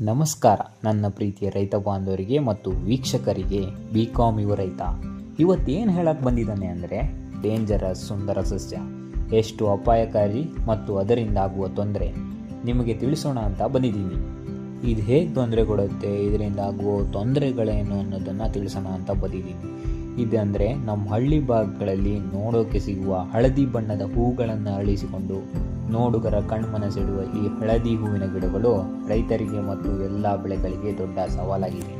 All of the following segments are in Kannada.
ನಮಸ್ಕಾರ. ನನ್ನ ಪ್ರೀತಿಯ ರೈತ ಬಾಂಧವರಿಗೆ ಮತ್ತು ವೀಕ್ಷಕರಿಗೆ ಬಿ ಕಾಮ್ ಯುವ ರೈತ. ಇವತ್ತೇನು ಹೇಳಕ್ಕೆ ಬಂದಿದ್ದಾನೆ ಅಂದರೆ ಡೇಂಜರಸ್ ಸುಂದರ ಸಸ್ಯ. ಎಷ್ಟು ಅಪಾಯಕಾರಿ ಮತ್ತು ಅದರಿಂದ ಆಗುವ ತೊಂದರೆ. ನಿಮಗೆ ತಿಳಿಸೋಣ ಅಂತ ಬಂದಿದ್ದೀನಿ. ಇದು ಹೇಗೆ ತೊಂದರೆ ಕೊಡುತ್ತೆ, ಇದರಿಂದ ಆಗುವ ತೊಂದರೆಗಳೇನು ಅನ್ನೋದನ್ನು ತಿಳಿಸೋಣ ಅಂತ ಬಂದಿದ್ದೀನಿ. ಇದಂದರೆ ನಮ್ಮ ಹಳ್ಳಿ ಭಾಗಗಳಲ್ಲಿ ನೋಡೋಕೆ ಸಿಗುವ ಹಳದಿ ಬಣ್ಣದ ಹೂಗಳನ್ನು ಅಳಿಸಿಕೊಂಡು ನೋಡುಗರ ಕಣ್ಮನ ಸೆಳೆಯುವ ಈ ಹಳದಿ ಹೂವಿನ ಗಿಡಗಳು ರೈತರಿಗೆ ಮತ್ತು ಎಲ್ಲ ಬೆಳೆಗಳಿಗೆ ದೊಡ್ಡ ಸವಾಲಾಗಿದೆ.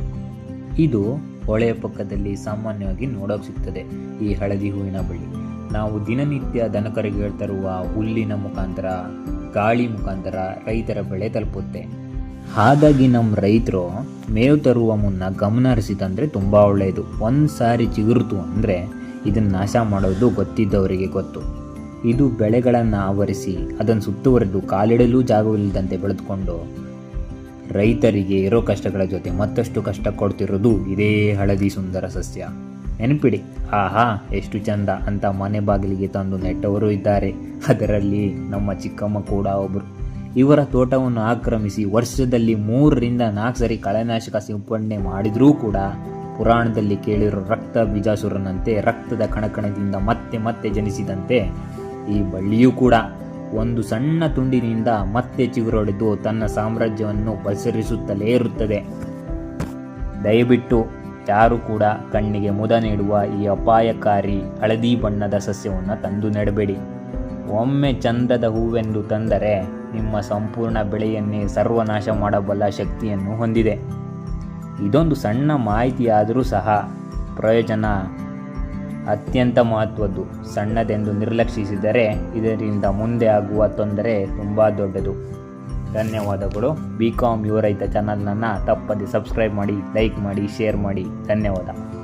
ಇದು ಹೊಳೆಯ ಪಕ್ಕದಲ್ಲಿ ಸಾಮಾನ್ಯವಾಗಿ ನೋಡೋಕೆ ಸಿಗ್ತದೆ ಈ ಹಳದಿ ಹೂವಿನ ಬಳ್ಳಿ. ನಾವು ದಿನನಿತ್ಯ ದನಕರಿಗೆ ತರುವ ಹುಲ್ಲಿನ ಮುಖಾಂತರ, ಗಾಳಿ ಮುಖಾಂತರ ರೈತರ ಬೆಳೆ ತಲುಪುತ್ತೆ. ಹಾಗಾಗಿ ನಮ್ಮ ರೈತರು ಮೇವು ತರುವ ಮುನ್ನ ಗಮನ ಹರಿಸಿದಂದರೆ ತುಂಬ ಒಳ್ಳೆಯದು ಒಂದು ಸಾರಿ ಚಿಗುರುತು ಅಂದರೆ ಇದನ್ನು ನಾಶ ಮಾಡೋದು ಗೊತ್ತಿದ್ದವರಿಗೆ ಗೊತ್ತು. ಇದು ಬೆಳೆಗಳನ್ನು ಆವರಿಸಿ ಅದನ್ನು ಸುತ್ತುವರೆದು ಕಾಲಿಡಲು ಜಾಗವಿಲ್ಲದಂತೆ ಬೆಳೆದುಕೊಂಡು ರೈತರಿಗೆ ಇರೋ ಕಷ್ಟಗಳ ಜೊತೆ ಮತ್ತಷ್ಟು ಕಷ್ಟ ಕೊಡ್ತಿರೋದು ಇದೇ ಹಳದಿ ಸುಂದರ ಸಸ್ಯ. ನೆನಪಿಡಿ, ಆಹಾ, ಎಷ್ಟು ಚಂದ ಅಂತ ಮನೆ ಬಾಗಿಲಿಗೆ ತಂದು ನೆಟ್ಟವರು ಇದ್ದಾರೆ. ಅದರಲ್ಲಿ ನಮ್ಮ ಚಿಕ್ಕಮ್ಮ ಕೂಡ ಒಬ್ಬರು ಇವರ ತೋಟವನ್ನು ಆಕ್ರಮಿಸಿ ವರ್ಷದಲ್ಲಿ ಮೂರರಿಂದ ನಾಲ್ಕು ಸರಿ ಕಳೆನಾಶಕ ಸಿಂಪಡಣೆ ಮಾಡಿದರೂ ಕೂಡ ಪುರಾಣದಲ್ಲಿ ಕೇಳಿರೋ ರಕ್ತ ಬಿಜಾಸುರನಂತೆ ರಕ್ತದ ಕಣಕಣದಿಂದ ಮತ್ತೆ ಮತ್ತೆ ಜನಿಸಿದಂತೆ ಈ ಬಳ್ಳಿಯೂ ಕೂಡ ಒಂದು ಸಣ್ಣ ತುಂಡಿನಿಂದ ಮತ್ತೆ ಚಿಗುರೊಡೆದು ತನ್ನ ಸಾಮ್ರಾಜ್ಯವನ್ನು ಪಸರಿಸುತ್ತಲೇ ಇರುತ್ತದೆ. ದಯವಿಟ್ಟು ಯಾರು ಕೂಡ ಕಣ್ಣಿಗೆ ಮುದ ನೀಡುವ ಈ ಅಪಾಯಕಾರಿ ಹಳದಿ ಬಣ್ಣದ ಸಸ್ಯವನ್ನು ತಂದು ನೆಡಬೇಡಿ. ಒಮ್ಮೆ ಚಂದದ ಹೂವೆಂದು ತಂದರೆ ನಿಮ್ಮ ಸಂಪೂರ್ಣ ಬೆಳೆಯನ್ನೇ ಸರ್ವನಾಶ ಮಾಡಬಲ್ಲ ಶಕ್ತಿಯನ್ನು ಹೊಂದಿದೆ. ಇದೊಂದು ಸಣ್ಣ ಮಾಹಿತಿಯಾದರೂ ಸಹ ಪ್ರಯೋಜನ ಅತ್ಯಂತ ಮಹತ್ವದ್ದು, ಸಣ್ಣದೆಂದು ನಿರ್ಲಕ್ಷಿಸಿದರೆ ಇದರಿಂದ ಮುಂದೆ ಆಗುವ ತೊಂದರೆ ತುಂಬ ದೊಡ್ಡದು. ಧನ್ಯವಾದಗಳು. ಬಿ ಕಾಮ್ ಯುವ ರೈತ ಚಾನಲ್ನನ್ನು ತಪ್ಪದೆ ಸಬ್ಸ್ಕ್ರೈಬ್ ಮಾಡಿ ಲೈಕ್ ಮಾಡಿ ಶೇರ್ ಮಾಡಿ. ಧನ್ಯವಾದ.